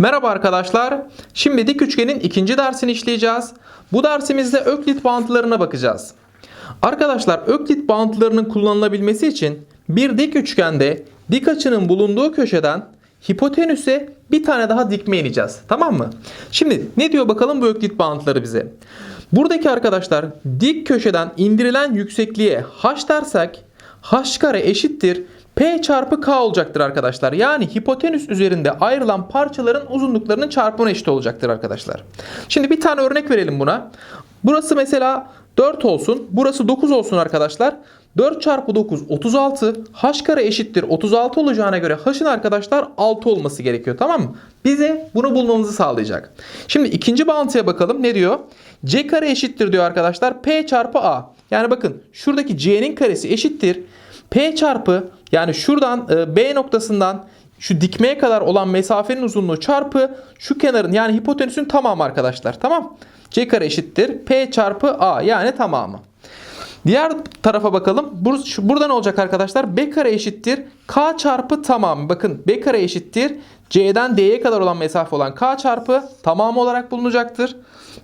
Merhaba arkadaşlar. Şimdi dik üçgenin ikinci dersini işleyeceğiz. Bu dersimizde öklit bağıntılarına bakacağız. Arkadaşlar öklit bağıntılarının kullanılabilmesi için bir dik üçgende dik açının bulunduğu köşeden hipotenüse bir tane daha dikme ineceğiz. Tamam mı? Şimdi ne diyor bakalım bu öklit bağıntıları bize? Buradaki arkadaşlar dik köşeden indirilen yüksekliğe h dersek h kare eşittir P çarpı K olacaktır arkadaşlar. Yani hipotenüs üzerinde ayrılan parçaların uzunluklarının çarpımına eşit olacaktır arkadaşlar. Şimdi bir tane örnek verelim buna. Burası mesela 4 olsun. Burası 9 olsun arkadaşlar. 4 çarpı 9 36. H kare eşittir 36 olacağına göre H'ın arkadaşlar 6 olması gerekiyor. Tamam mı? Bize bunu bulmamızı sağlayacak. Şimdi ikinci bağıntıya bakalım. Ne diyor? C kare eşittir diyor arkadaşlar. P çarpı A. Yani bakın şuradaki C'nin karesi eşittir. P çarpı yani şuradan e, B noktasından şu dikmeye kadar olan mesafenin uzunluğu çarpı şu kenarın yani hipotenüsün tamamı arkadaşlar. Tamam. C kare eşittir. P çarpı A yani tamamı. Diğer tarafa bakalım. Bur burada ne olacak arkadaşlar? B kare eşittir. K çarpı tamamı. Bakın B kare eşittir. C'den D'ye kadar olan mesafe olan K çarpı tamamı olarak bulunacaktır.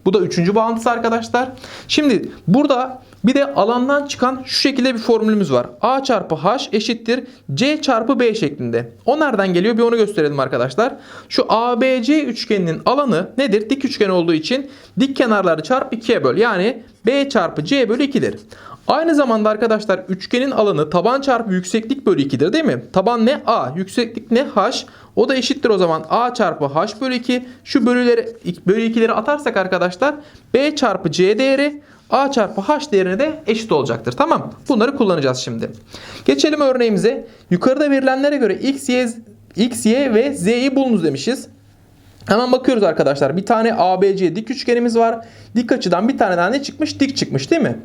Bu da üçüncü bağıntısı arkadaşlar. Şimdi burada bir de alandan çıkan şu şekilde bir formülümüz var. A çarpı H eşittir C çarpı B şeklinde. O nereden geliyor bir onu gösterelim arkadaşlar. Şu ABC üçgeninin alanı nedir? Dik üçgen olduğu için dik kenarları çarp 2'ye böl. Yani B çarpı C bölü 2'dir. Aynı zamanda arkadaşlar üçgenin alanı taban çarpı yükseklik bölü 2'dir değil mi? Taban ne? A. Yükseklik ne? H. O da eşittir o zaman A çarpı H bölü 2. Şu bölüleri, bölü 2'leri atarsak arkadaşlar B çarpı C değeri A çarpı H değerine de eşit olacaktır. Tamam. Bunları kullanacağız şimdi. Geçelim örneğimize. Yukarıda verilenlere göre X, Y, X, Y ve Z'yi bulunuz demişiz. Hemen bakıyoruz arkadaşlar. Bir tane ABC dik üçgenimiz var. Dik açıdan bir tane daha ne çıkmış? Dik çıkmış değil mi?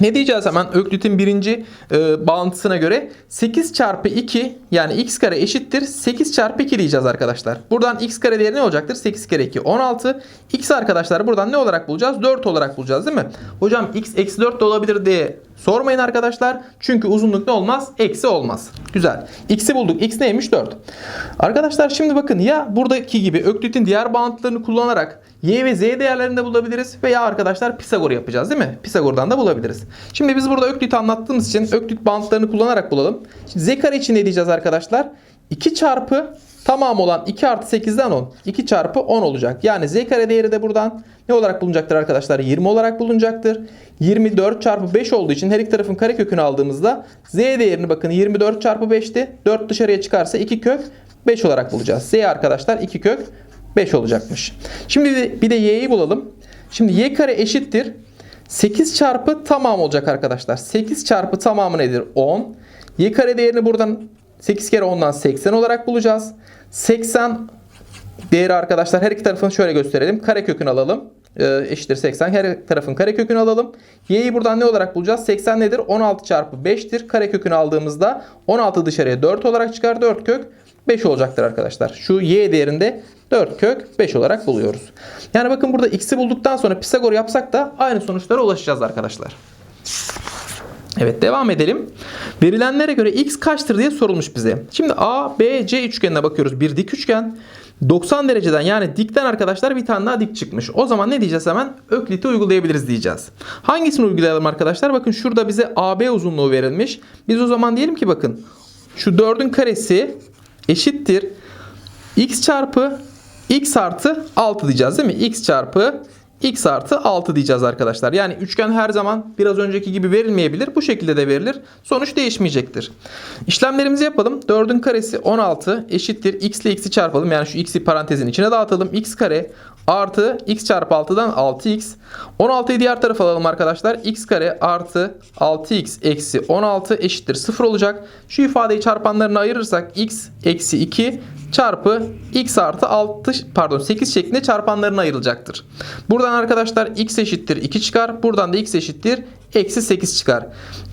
Ne diyeceğiz hemen Öklit'in birinci e, bağıntısına göre 8 çarpı 2 yani x kare eşittir 8 çarpı 2 diyeceğiz arkadaşlar. Buradan x kare değeri ne olacaktır? 8 kere 2 16. x arkadaşlar buradan ne olarak bulacağız? 4 olarak bulacağız değil mi? Hocam x eksi 4 de olabilir diye sormayın arkadaşlar. Çünkü uzunluk ne olmaz? Eksi olmaz. Güzel. x'i bulduk. x neymiş? 4. Arkadaşlar şimdi bakın ya buradaki gibi Öklit'in diğer bağıntılarını kullanarak y ve z değerlerini de bulabiliriz veya arkadaşlar Pisagor yapacağız değil mi? Pisagor'dan da bulabiliriz. Şimdi biz burada Öklit'i anlattığımız için Öklit bağıntılarını kullanarak bulalım. Şimdi z kare için ne diyeceğiz arkadaşlar? 2 çarpı tamam olan 2 artı 8'den 10. 2 çarpı 10 olacak. Yani z kare değeri de buradan ne olarak bulunacaktır arkadaşlar? 20 olarak bulunacaktır. 24 çarpı 5 olduğu için her iki tarafın karekökünü aldığımızda z değerini bakın 24 çarpı 5'ti. 4 dışarıya çıkarsa 2 kök 5 olarak bulacağız. Z arkadaşlar 2 kök 5 olacakmış. Şimdi bir de y'yi bulalım. Şimdi y kare eşittir. 8 çarpı tamam olacak arkadaşlar. 8 çarpı tamamı nedir? 10. Y kare değerini buradan 8 kere 10'dan 80 olarak bulacağız. 80 değeri arkadaşlar her iki tarafını şöyle gösterelim. Karekökünü alalım. Ee, eşittir 80. Her tarafın karekökünü alalım. Y'yi buradan ne olarak bulacağız? 80 nedir? 16 çarpı 5'tir. Karekökünü aldığımızda 16 dışarıya 4 olarak çıkar. 4 kök 5 olacaktır arkadaşlar. Şu y değerinde 4 kök 5 olarak buluyoruz. Yani bakın burada x'i bulduktan sonra Pisagor yapsak da aynı sonuçlara ulaşacağız arkadaşlar. Evet devam edelim. Verilenlere göre x kaçtır diye sorulmuş bize. Şimdi A, B, C üçgenine bakıyoruz. Bir dik üçgen. 90 dereceden yani dikten arkadaşlar bir tane daha dik çıkmış. O zaman ne diyeceğiz hemen? Öklit'i uygulayabiliriz diyeceğiz. Hangisini uygulayalım arkadaşlar? Bakın şurada bize AB uzunluğu verilmiş. Biz o zaman diyelim ki bakın şu 4'ün karesi eşittir x çarpı x artı 6 diyeceğiz değil mi? x çarpı x artı 6 diyeceğiz arkadaşlar. Yani üçgen her zaman biraz önceki gibi verilmeyebilir. Bu şekilde de verilir. Sonuç değişmeyecektir. İşlemlerimizi yapalım. 4'ün karesi 16 eşittir. x ile x'i çarpalım. Yani şu x'i parantezin içine dağıtalım. x kare artı x çarpı 6'dan 6x. 16'yı diğer tarafa alalım arkadaşlar. x kare artı 6x eksi 16 eşittir 0 olacak. Şu ifadeyi çarpanlarına ayırırsak x eksi 2 çarpı x artı 6 pardon 8 şeklinde çarpanlarına ayrılacaktır. Buradan arkadaşlar x eşittir 2 çıkar. Buradan da x eşittir eksi 8 çıkar.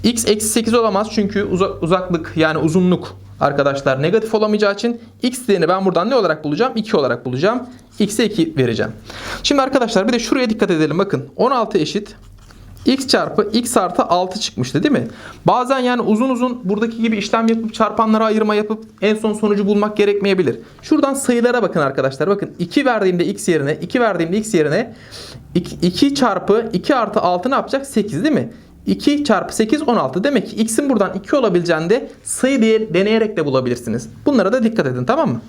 x eksi 8 olamaz çünkü uza- uzaklık yani uzunluk arkadaşlar negatif olamayacağı için x değerini ben buradan ne olarak bulacağım? 2 olarak bulacağım. x'e 2 vereceğim. Şimdi arkadaşlar bir de şuraya dikkat edelim. Bakın 16 eşit x çarpı x artı 6 çıkmıştı değil mi? Bazen yani uzun uzun buradaki gibi işlem yapıp çarpanlara ayırma yapıp en son sonucu bulmak gerekmeyebilir. Şuradan sayılara bakın arkadaşlar. Bakın 2 verdiğimde x yerine 2 verdiğimde x yerine 2, 2 çarpı 2 artı 6 ne yapacak? 8 değil mi? 2 çarpı 8 16. Demek ki x'in buradan 2 olabileceğini de sayı diye deneyerek de bulabilirsiniz. Bunlara da dikkat edin tamam mı?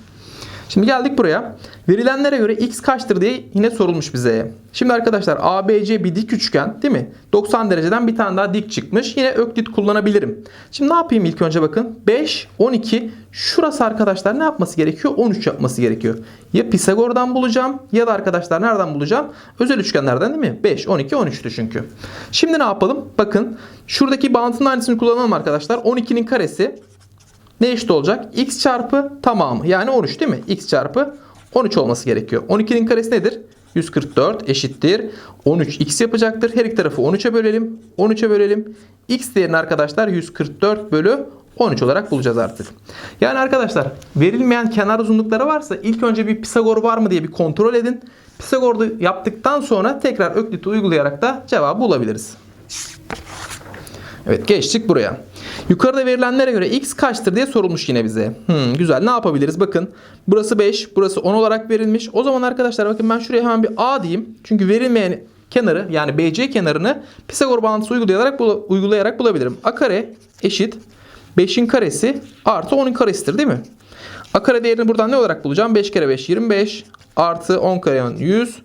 Şimdi geldik buraya. Verilenlere göre x kaçtır diye yine sorulmuş bize. Şimdi arkadaşlar ABC bir dik üçgen değil mi? 90 dereceden bir tane daha dik çıkmış. Yine öklit kullanabilirim. Şimdi ne yapayım ilk önce bakın. 5, 12. Şurası arkadaşlar ne yapması gerekiyor? 13 yapması gerekiyor. Ya Pisagor'dan bulacağım ya da arkadaşlar nereden bulacağım? Özel üçgenlerden değil mi? 5, 12, 13'tü çünkü. Şimdi ne yapalım? Bakın şuradaki bağıntının aynısını kullanalım arkadaşlar. 12'nin karesi ne eşit olacak? x çarpı tamamı yani 13 değil mi? x çarpı 13 olması gerekiyor. 12'nin karesi nedir? 144 eşittir. 13 x yapacaktır. Her iki tarafı 13'e bölelim. 13'e bölelim. x değerini arkadaşlar 144 bölü 13 olarak bulacağız artık. Yani arkadaşlar verilmeyen kenar uzunlukları varsa ilk önce bir Pisagor var mı diye bir kontrol edin. Pisagor'u yaptıktan sonra tekrar Öklit'i uygulayarak da cevabı bulabiliriz. Evet geçtik buraya. Yukarıda verilenlere göre x kaçtır diye sorulmuş yine bize. Hmm, güzel ne yapabiliriz bakın. Burası 5 burası 10 olarak verilmiş. O zaman arkadaşlar bakın ben şuraya hemen bir a diyeyim. Çünkü verilmeyen kenarı yani BC kenarını Pisagor bağıntısı uygulayarak, uygulayarak bulabilirim. A kare eşit 5'in karesi artı 10'un karesidir değil mi? A kare değerini buradan ne olarak bulacağım? 5 kere 5 25 artı 10 kare 10 100.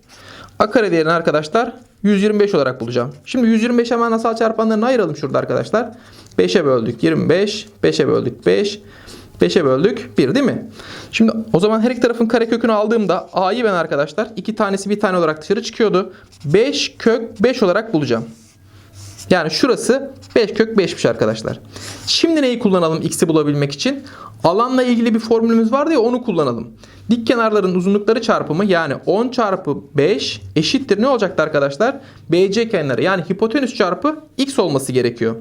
A kare değerini arkadaşlar 125 olarak bulacağım. Şimdi 125 hemen asal çarpanlarını ayıralım şurada arkadaşlar. 5'e böldük 25, 5'e böldük 5, 5'e böldük 1 değil mi? Şimdi o zaman her iki tarafın karekökünü aldığımda a'yı ben arkadaşlar iki tanesi bir tane olarak dışarı çıkıyordu. 5 kök 5 olarak bulacağım. Yani şurası 5 kök 5'miş arkadaşlar. Şimdi neyi kullanalım x'i bulabilmek için? Alanla ilgili bir formülümüz vardı ya onu kullanalım. Dik kenarların uzunlukları çarpımı yani 10 çarpı 5 eşittir ne olacaktı arkadaşlar? BC kenarı yani hipotenüs çarpı x olması gerekiyor.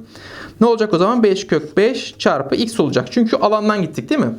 Ne olacak o zaman? 5 kök 5 çarpı x olacak. Çünkü alandan gittik değil mi?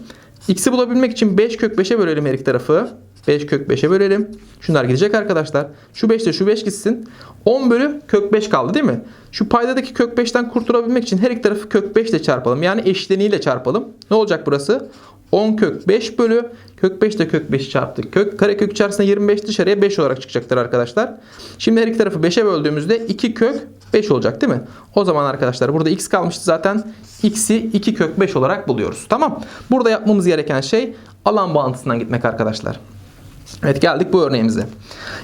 X'i bulabilmek için 5 kök 5'e bölelim her iki tarafı. 5 kök 5'e bölelim. Şunlar gidecek arkadaşlar. Şu 5 ile şu 5 gitsin. 10 bölü kök 5 kaldı değil mi? Şu paydadaki kök 5'ten kurtulabilmek için her iki tarafı kök 5 ile çarpalım. Yani eşleniğiyle çarpalım. Ne olacak burası? 10 kök 5 bölü kök 5 de kök 5'i çarptık. Kök kare kök içerisinde 25 dışarıya 5 olarak çıkacaktır arkadaşlar. Şimdi her iki tarafı 5'e böldüğümüzde 2 kök 5 olacak değil mi? O zaman arkadaşlar burada x kalmıştı zaten. x'i 2 kök 5 olarak buluyoruz. Tamam. Burada yapmamız gereken şey alan bağıntısından gitmek arkadaşlar. Evet geldik bu örneğimize.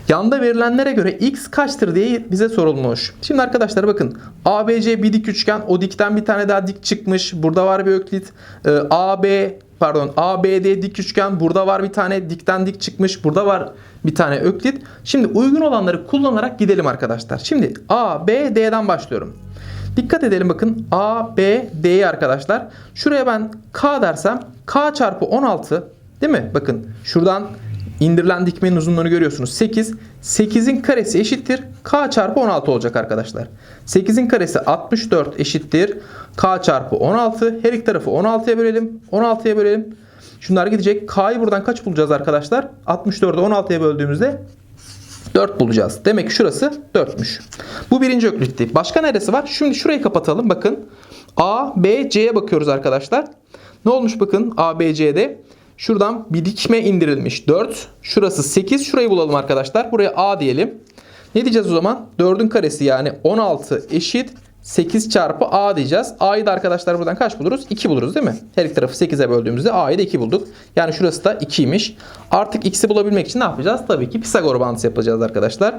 Yanda verilenlere göre x kaçtır diye bize sorulmuş. Şimdi arkadaşlar bakın ABC bir dik üçgen o dikten bir tane daha dik çıkmış. Burada var bir öklit. Ee, AB pardon ABD dik üçgen burada var bir tane dikten dik çıkmış. Burada var bir tane öklit. Şimdi uygun olanları kullanarak gidelim arkadaşlar. Şimdi ABD'den başlıyorum. Dikkat edelim bakın A, arkadaşlar. Şuraya ben K dersem K çarpı 16 değil mi? Bakın şuradan indirilen dikmenin uzunluğunu görüyorsunuz. 8. 8'in karesi eşittir. K çarpı 16 olacak arkadaşlar. 8'in karesi 64 eşittir. K çarpı 16. Her iki tarafı 16'ya bölelim. 16'ya bölelim. Şunlar gidecek. K'yı buradan kaç bulacağız arkadaşlar? 64'ü 16'ya böldüğümüzde 4 bulacağız. Demek ki şurası 4'müş. Bu birinci öklitti. Başka neresi var? Şimdi şurayı kapatalım. Bakın. A, B, C'ye bakıyoruz arkadaşlar. Ne olmuş bakın A, B, C'de? Şuradan bir dikme indirilmiş 4. Şurası 8. Şurayı bulalım arkadaşlar. Buraya A diyelim. Ne diyeceğiz o zaman? 4'ün karesi yani 16 eşit 8 çarpı A diyeceğiz. A'yı da arkadaşlar buradan kaç buluruz? 2 buluruz değil mi? Her iki tarafı 8'e böldüğümüzde A'yı da 2 bulduk. Yani şurası da 2'ymiş. Artık x'i bulabilmek için ne yapacağız? Tabii ki Pisagor bağıntısı yapacağız arkadaşlar.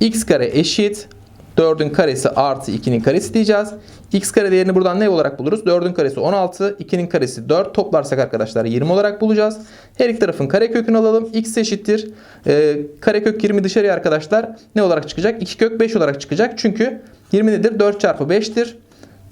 x kare eşit 4'ün karesi artı 2'nin karesi diyeceğiz. x kare değerini buradan ne olarak buluruz? 4'ün karesi 16, 2'nin karesi 4. Toplarsak arkadaşlar 20 olarak bulacağız. Her iki tarafın karekökünü alalım. x eşittir. Ee, karekök 20 dışarıya arkadaşlar ne olarak çıkacak? 2 kök 5 olarak çıkacak. Çünkü 20 nedir? 4 çarpı 5'tir.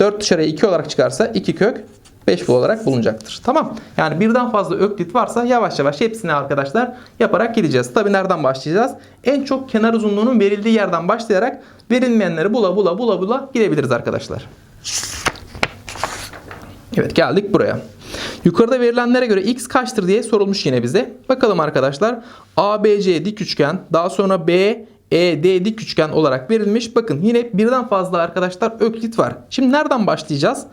4 dışarıya 2 olarak çıkarsa 2 kök 5 olarak bulunacaktır. Tamam. Yani birden fazla öklit varsa yavaş yavaş hepsini arkadaşlar yaparak gideceğiz. Tabi nereden başlayacağız? En çok kenar uzunluğunun verildiği yerden başlayarak verilmeyenleri bula bula bula bula gidebiliriz arkadaşlar. Evet geldik buraya. Yukarıda verilenlere göre x kaçtır diye sorulmuş yine bize. Bakalım arkadaşlar. ABC dik üçgen, daha sonra B ED dik üçgen olarak verilmiş. Bakın yine birden fazla arkadaşlar öklit var. Şimdi nereden başlayacağız?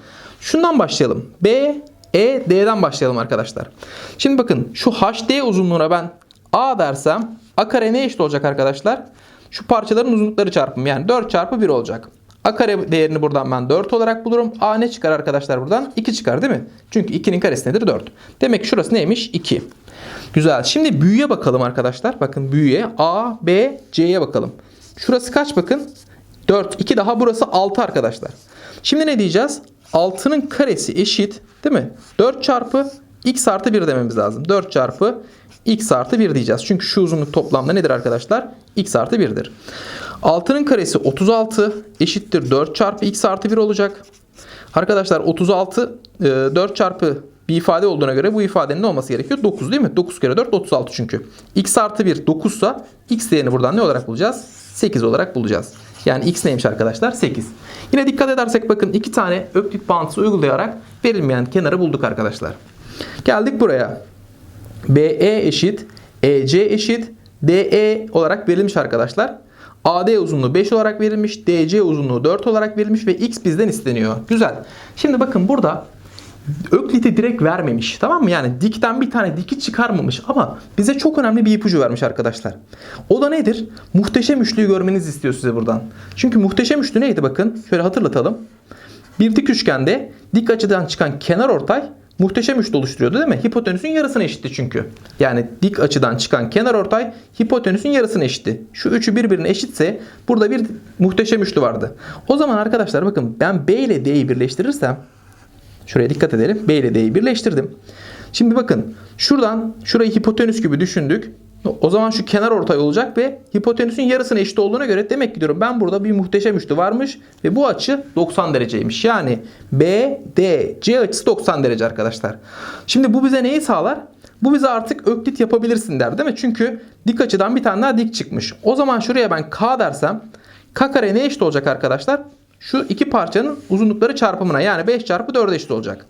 Şundan başlayalım. B, E, D'den başlayalım arkadaşlar. Şimdi bakın şu HD uzunluğuna ben A dersem A kare ne eşit olacak arkadaşlar? Şu parçaların uzunlukları çarpımı yani 4 çarpı 1 olacak. A kare değerini buradan ben 4 olarak bulurum. A ne çıkar arkadaşlar buradan? 2 çıkar değil mi? Çünkü 2'nin karesi nedir? 4. Demek ki şurası neymiş? 2. Güzel. Şimdi büyüye bakalım arkadaşlar. Bakın büyüye A, B, C'ye bakalım. Şurası kaç bakın? 4. 2 daha burası 6 arkadaşlar. Şimdi ne diyeceğiz? 6'nın karesi eşit değil mi? 4 çarpı x artı 1 dememiz lazım. 4 çarpı x artı 1 diyeceğiz. Çünkü şu uzunluk toplamda nedir arkadaşlar? x artı 1'dir. 6'nın karesi 36 eşittir 4 çarpı x artı 1 olacak. Arkadaşlar 36 e, 4 çarpı bir ifade olduğuna göre bu ifadenin ne olması gerekiyor? 9 değil mi? 9 kere 4 36 çünkü. x artı 1 9 ise x değerini buradan ne olarak bulacağız? 8 olarak bulacağız. Yani x neymiş arkadaşlar? 8. Yine dikkat edersek bakın iki tane öklit bağıntısı uygulayarak verilmeyen kenarı bulduk arkadaşlar. Geldik buraya. BE eşit, EC eşit, DE olarak verilmiş arkadaşlar. AD uzunluğu 5 olarak verilmiş, DC uzunluğu 4 olarak verilmiş ve X bizden isteniyor. Güzel. Şimdi bakın burada Öklit'i direkt vermemiş. Tamam mı? Yani dikten bir tane diki çıkarmamış ama bize çok önemli bir ipucu vermiş arkadaşlar. O da nedir? Muhteşem üçlüyü görmenizi istiyor size buradan. Çünkü muhteşem üçlü neydi bakın? Şöyle hatırlatalım. Bir dik üçgende dik açıdan çıkan kenar ortay muhteşem üçlü oluşturuyordu değil mi? Hipotenüsün yarısına eşitti çünkü. Yani dik açıdan çıkan kenar ortay hipotenüsün yarısına eşitti. Şu üçü birbirine eşitse burada bir muhteşem üçlü vardı. O zaman arkadaşlar bakın ben B ile D'yi birleştirirsem Şuraya dikkat edelim. B ile D'yi birleştirdim. Şimdi bakın şuradan şurayı hipotenüs gibi düşündük. O zaman şu kenar ortay olacak ve hipotenüsün yarısına eşit olduğuna göre demek ki diyorum ben burada bir muhteşem üçlü varmış ve bu açı 90 dereceymiş. Yani B, D, C açısı 90 derece arkadaşlar. Şimdi bu bize neyi sağlar? Bu bize artık öklit yapabilirsin der değil mi? Çünkü dik açıdan bir tane daha dik çıkmış. O zaman şuraya ben K dersem K kare ne eşit olacak arkadaşlar? Şu iki parçanın uzunlukları çarpımına yani 5 çarpı 4'e eşit olacak.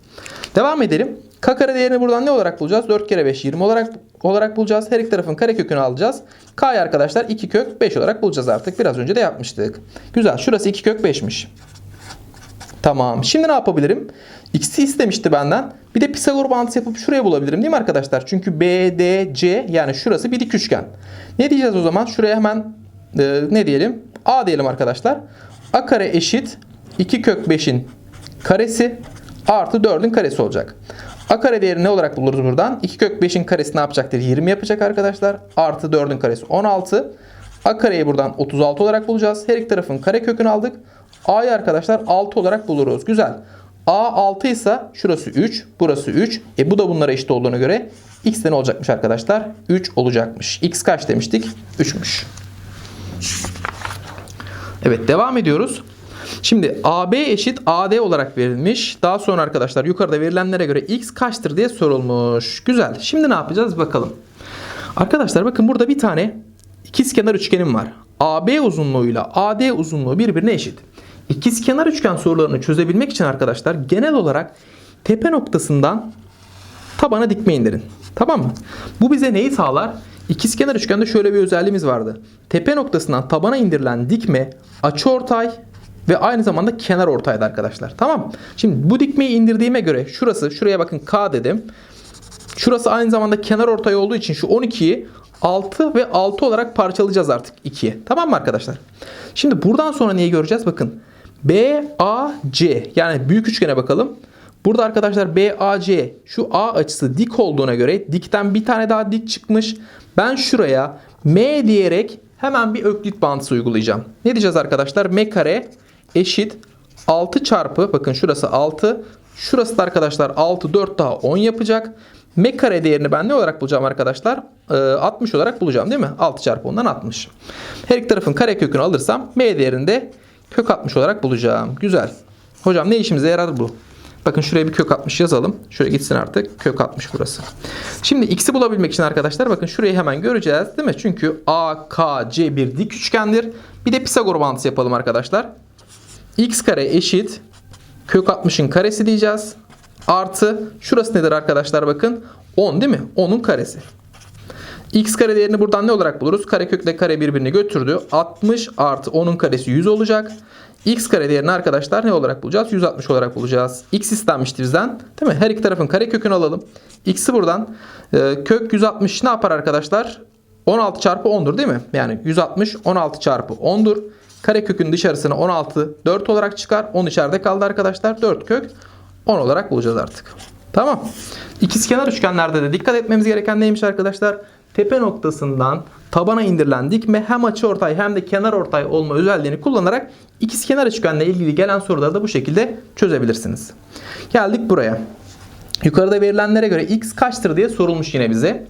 Devam edelim. K kare değerini buradan ne olarak bulacağız? 4 kere 5 20 olarak olarak bulacağız. Her iki tarafın kare kökünü alacağız. K'yı arkadaşlar 2 kök 5 olarak bulacağız artık. Biraz önce de yapmıştık. Güzel. Şurası 2 kök 5'miş. Tamam. Şimdi ne yapabilirim? X'i istemişti benden. Bir de Pisagor bağıntısı yapıp şuraya bulabilirim değil mi arkadaşlar? Çünkü BDC yani şurası bir dik üçgen. Ne diyeceğiz o zaman? Şuraya hemen e, ne diyelim? A diyelim arkadaşlar. A kare eşit 2 kök 5'in karesi artı 4'ün karesi olacak. A kare değeri ne olarak buluruz buradan? 2 kök 5'in karesi ne yapacaktır? 20 yapacak arkadaşlar. Artı 4'ün karesi 16. A kareyi buradan 36 olarak bulacağız. Her iki tarafın kare kökünü aldık. A'yı arkadaşlar 6 olarak buluruz. Güzel. A 6 ise şurası 3, burası 3. E bu da bunlara eşit olduğuna göre x de ne olacakmış arkadaşlar? 3 olacakmış. X kaç demiştik? 3'müş. Evet devam ediyoruz. Şimdi AB eşit AD olarak verilmiş. Daha sonra arkadaşlar yukarıda verilenlere göre x kaçtır diye sorulmuş. Güzel. Şimdi ne yapacağız bakalım. Arkadaşlar bakın burada bir tane ikizkenar üçgenim var. AB uzunluğuyla AD uzunluğu birbirine eşit. İkizkenar üçgen sorularını çözebilmek için arkadaşlar genel olarak tepe noktasından tabana dikme indirin. Tamam mı? Bu bize neyi sağlar? İkizkenar üçgende şöyle bir özelliğimiz vardı. Tepe noktasından tabana indirilen dikme açıortay ve aynı zamanda kenar ortaydı arkadaşlar. Tamam Şimdi bu dikmeyi indirdiğime göre şurası şuraya bakın K dedim. Şurası aynı zamanda kenar ortay olduğu için şu 12'yi 6 ve 6 olarak parçalayacağız artık 2'ye. Tamam mı arkadaşlar? Şimdi buradan sonra neyi göreceğiz? Bakın B, A, C yani büyük üçgene bakalım. Burada arkadaşlar BAC şu A açısı dik olduğuna göre dikten bir tane daha dik çıkmış. Ben şuraya M diyerek hemen bir öklit bağıntısı uygulayacağım. Ne diyeceğiz arkadaşlar? M kare eşit 6 çarpı bakın şurası 6. Şurası da arkadaşlar 6 4 daha 10 yapacak. M kare değerini ben ne olarak bulacağım arkadaşlar? Ee, 60 olarak bulacağım değil mi? 6 çarpı 10'dan 60. Her iki tarafın kare kökünü alırsam M değerini de kök 60 olarak bulacağım. Güzel. Hocam ne işimize yarar bu? Bakın şuraya bir kök 60 yazalım. Şöyle gitsin artık. Kök 60 burası. Şimdi x'i bulabilmek için arkadaşlar bakın şurayı hemen göreceğiz değil mi? Çünkü AKC bir dik üçgendir. Bir de Pisagor bağıntısı yapalım arkadaşlar. x kare eşit kök 60'ın karesi diyeceğiz. Artı şurası nedir arkadaşlar bakın? 10 değil mi? 10'un karesi. X kare değerini buradan ne olarak buluruz? Karekökle kare birbirini götürdü. 60 artı 10'un karesi 100 olacak. X kare değerini arkadaşlar ne olarak bulacağız? 160 olarak bulacağız. X istenmişti bizden. Değil mi? Her iki tarafın karekökünü alalım. X'i buradan e, kök 160 ne yapar arkadaşlar? 16 çarpı 10'dur değil mi? Yani 160 16 çarpı 10'dur. Karekökün dışarısına 16 4 olarak çıkar. 10 içeride kaldı arkadaşlar. 4 kök 10 olarak bulacağız artık. Tamam. İkizkenar üçgenlerde de dikkat etmemiz gereken neymiş arkadaşlar? Tepe noktasından tabana indirilen dikme hem açıortay hem de kenar ortay olma özelliğini kullanarak ikizkenar üçgenle ilgili gelen soruları da bu şekilde çözebilirsiniz. Geldik buraya. Yukarıda verilenlere göre x kaçtır diye sorulmuş yine bize.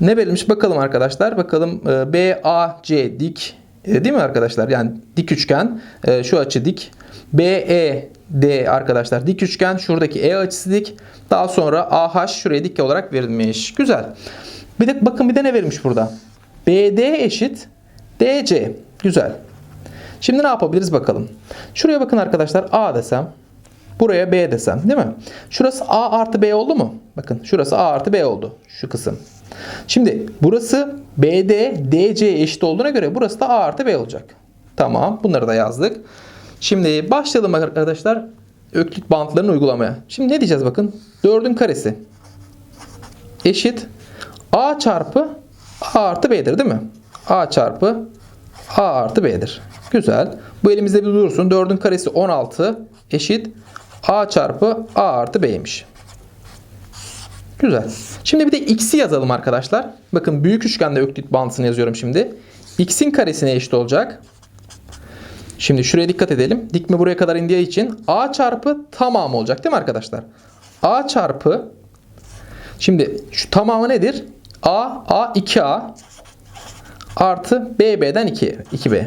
Ne verilmiş bakalım arkadaşlar. Bakalım e, BAC dik e, değil mi arkadaşlar? Yani dik üçgen e, şu açı dik. BED arkadaşlar dik üçgen şuradaki E açısı dik. Daha sonra AH şuraya dik olarak verilmiş. Güzel. Bir de bakın bir de ne verilmiş burada? BD eşit DC. Güzel. Şimdi ne yapabiliriz bakalım. Şuraya bakın arkadaşlar A desem. Buraya B desem değil mi? Şurası A artı B oldu mu? Bakın şurası A artı B oldu. Şu kısım. Şimdi burası BD DC eşit olduğuna göre burası da A artı B olacak. Tamam bunları da yazdık. Şimdi başlayalım arkadaşlar öklit bantlarını uygulamaya. Şimdi ne diyeceğiz bakın. 4'ün karesi eşit A çarpı A artı B'dir değil mi? A çarpı A artı B'dir. Güzel. Bu elimizde bir dursun. 4'ün karesi 16 eşit A çarpı A artı B'ymiş. Güzel. Şimdi bir de x'i yazalım arkadaşlar. Bakın büyük üçgende öklit bağıntısını yazıyorum şimdi. x'in karesine eşit olacak. Şimdi şuraya dikkat edelim. Dikme buraya kadar indiği için a çarpı tamamı olacak değil mi arkadaşlar? a çarpı şimdi şu tamamı nedir? A a 2a artı b b'den 2 2b.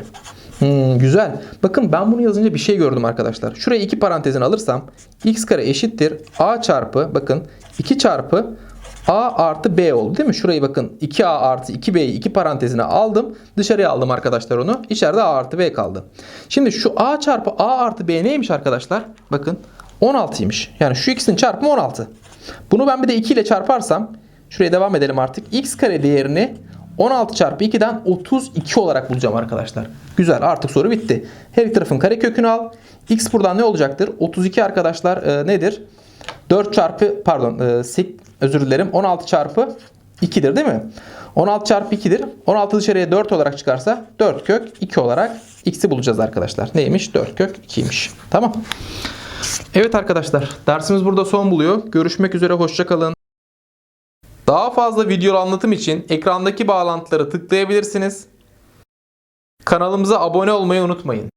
Hmm, güzel. Bakın ben bunu yazınca bir şey gördüm arkadaşlar. Şuraya iki parantezin alırsam x kare eşittir a çarpı bakın 2 çarpı a artı b oldu değil mi? Şurayı bakın 2a artı 2b'yi iki parantezine aldım. Dışarıya aldım arkadaşlar onu. İçeride a artı b kaldı. Şimdi şu a çarpı a artı b neymiş arkadaşlar? Bakın 16'ymış. Yani şu x'in çarpımı 16. Bunu ben bir de 2 ile çarparsam şuraya devam edelim artık. x kare değerini 16 çarpı 2'den 32 olarak bulacağım arkadaşlar. Güzel artık soru bitti. Her iki tarafın kare kökünü al. X buradan ne olacaktır? 32 arkadaşlar e, nedir? 4 çarpı pardon e, sek, özür dilerim 16 çarpı 2'dir değil mi? 16 çarpı 2'dir. 16 dışarıya 4 olarak çıkarsa 4 kök 2 olarak x'i bulacağız arkadaşlar. Neymiş? 4 kök 2'ymiş. Tamam. Evet arkadaşlar dersimiz burada son buluyor. Görüşmek üzere hoşçakalın. Daha fazla video anlatım için ekrandaki bağlantıları tıklayabilirsiniz. Kanalımıza abone olmayı unutmayın.